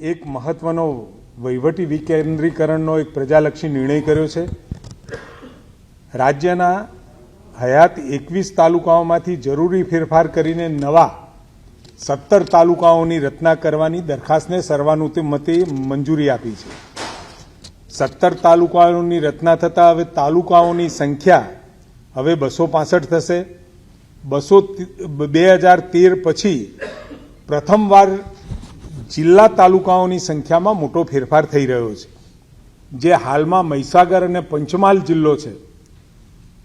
એક મહત્વનો વહીવટી વિકેન્દ્રીકરણનો એક પ્રજાલક્ષી નિર્ણય કર્યો છે. રાજ્યના હયાત એકવીસ તાલુકાઓમાંથી જરૂરી ફેરફાર કરીને નવા સત્તર તાલુકાઓની રચના કરવાની દરખાસ્તને સર્વાનુમતે મંજૂરી આપી છે. સત્તર તાલુકાઓની રચના થતાં હવે તાલુકાઓની સંખ્યા હવે બસો પાસઠ થશે. બસો બે હજાર તેર પછી પ્રથમવાર જિલ્લા તાલુકાઓની સંખ્યામાં મોટો ફેરફાર થઈ રહ્યો છે. જે હાલમાં મહીસાગર અને પંચમહાલ જિલ્લો છે,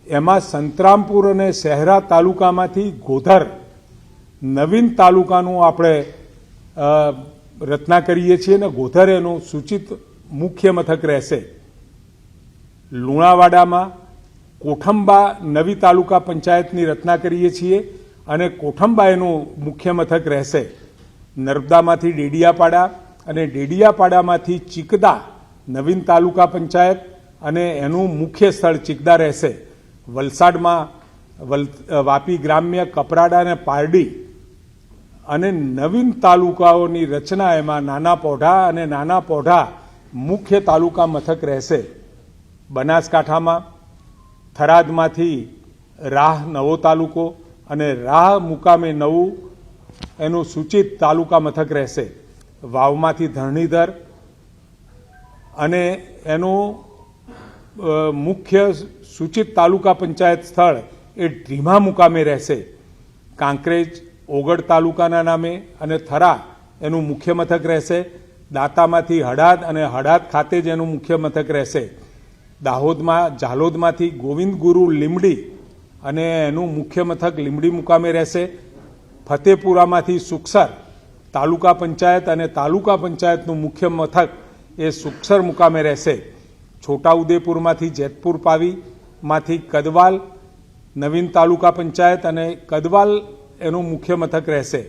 એમાં સંતરામપુર અને શહેરા તાલુકામાંથી ગોધર નવીન તાલુકાનું આપણે રચના કરીએ છીએ અને ગોધર એનું સૂચિત મુખ્ય મથક રહેશે. લુણાવાડામાં કોઠંબા નવી તાલુકા પંચાયતની રચના કરીએ છીએ અને કોઠંબા એનું મુખ્ય મથક રહેશે. નર્મદામાંથી ડેડિયાપાડા અને ડેડિયાપાડામાંથી ચિકદા નવીન તાલુકા પંચાયત અને એનું મુખ્ય સ્થળ ચિકદા રહેશે. વલસાડમાં વાપી ગ્રામ્ય કપરાડા અને પારડી અને નવીન તાલુકાઓની રચના એમાં નાના પોઢા અને નાના પોઢા મુખ્ય તાલુકા મથક રહેશે. બનાસકાંઠામાં થરાદમાંથી રાહ નવો તાલુકો અને રાહ મુકામે નવું એનું સૂચિત તાલુકા મથક રહેશે. વાવમાંથી ધરણીધર અને એનું મુખ્ય સૂચિત તાલુકા પંચાયત સ્થળ એ ઢીમા મુકામે રહેશે. કાંકરેજ ઓગડ તાલુકાના નામે અને થરા એનું મુખ્ય મથક રહેશે. દાંતામાંથી હડાદ અને હડાદ ખાતે જ એનું મુખ્ય મથક રહેશે. દાહોદમાં, ઝાલોદમાંથી ગોવિંદ ગુરુ લીમડી અને એનું મુખ્ય મથક લીમડી મુકામે રહેશે. ફતેપુરામાંથી સુખસર તાલુકા પંચાયત અને તાલુકા પંચાયતનું મુખ્ય મથક એ સુખસર મુકામે રહેશે. છોટાઉદેપુરમાંથી જેતપુર પાવીમાંથી કદવાલ નવીન તાલુકા પંચાયત અને કદવાલ એનું મુખ્ય મથક રહેશે.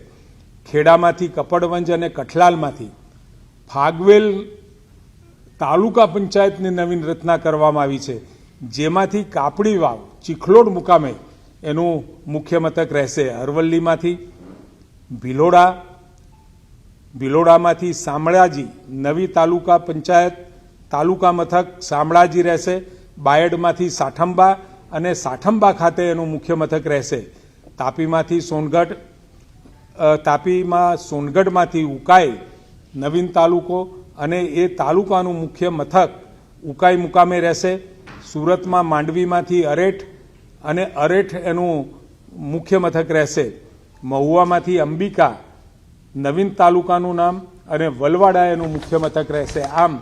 ખેડામાંથી કપડવંજ અને કઠલાલમાંથી ફાગવેલ તાલુકા પંચાયતની નવીન રચના કરવામાં આવી છે. જેમાંથી કાપડી વાવ ચીખલોડ મુકામે એનું મુખ્ય મથક રહેશે અરવલ્લીમાંથી ભિલોડા. ભિલોડામાંથી શામળાજી નવી તાલુકા પંચાયત, તાલુકા મથક શામળાજી રહેશે. બાયડમાંથી સાઠંબા અને સાઠંબા ખાતે એનું મુખ્ય મથક રહેશે. તાપીમાંથી સોનગઢ તાપીમાં સોનગઢમાંથી ઉકાઈ નવીન તાલુકો અને એ તાલુકાનું મુખ્ય મથક ઉકાઈ મુકામે રહેશે. સુરતમાં માંડવીમાંથી અરેઠ અને અરેઠ એનું મુખ્ય મથક રહેશે. મહુવામાંથી અંબિકા, નવીન તાલુકાનું નામ અને વલવાડા એનું મુખ્ય મથક રહેશે. આમ